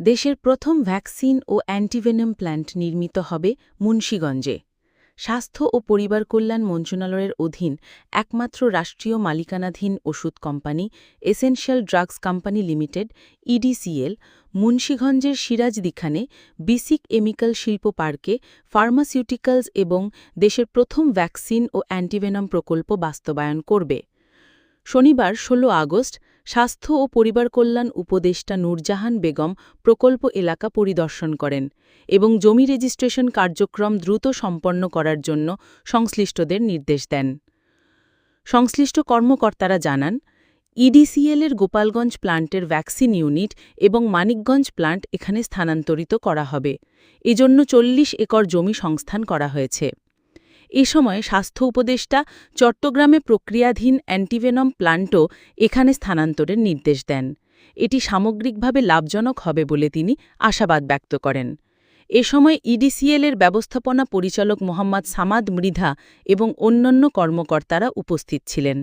দেশের প্রথম ভ্যাকসিন ও antivenom plant নির্মিত হবে মুন্সীগঞ্জে। স্বাস্থ্য ও পরিবার কল্যাণ মন্ত্রণালয়ের অধীন একমাত্র রাষ্ট্রীয় মালিকানাধীন ওষুধ company essential drugs company limited, EDCL, মুন্সীগঞ্জের সিরাজদিখানে বিসিক এমিক্যাল শিল্প পার্কে ফার্মাসিউটিক্যালস এবং দেশের প্রথম ভ্যাকসিন ও অ্যান্টিভেনম প্রকল্প বাস্তবায়ন করবে। শনিবার ১৬ আগস্ট স্বাস্থ্য ও পরিবার কল্যাণ উপদেষ্টা নূরজাহান বেগম প্রকল্প এলাকা পরিদর্শন করেন এবং জমি রেজিস্ট্রেশন কার্যক্রম দ্রুত সম্পন্ন করার জন্য সংশ্লিষ্টদের নির্দেশ দেন। সংশ্লিষ্ট কর্মকর্তারা জানান ইডিসিএলের গোপালগঞ্জ প্লান্টের ভ্যাকসিন ইউনিট এবং মানিকগঞ্জ প্লান্ট এখানে স্থানান্তরিত করা হবে। এজন্য চল্লিশ একর জমি সংস্থান করা হয়েছে। এ সময় স্বাস্থ্য উপদেষ্টা চট্টগ্রামে প্রক্রিয়াধীন অ্যান্টিভেনম প্লান্টও এখানে স্থানান্তরের নির্দেশ দেন। এটি সামগ্রিকভাবে লাভজনক হবে বলে তিনি আশাবাদ ব্যক্ত করেন। এ সময় ইডিসিএলের ব্যবস্থাপনা পরিচালক মোহাম্মদ সামাদ মৃধা এবং অন্যান্য কর্মকর্তারা উপস্থিত ছিলেন।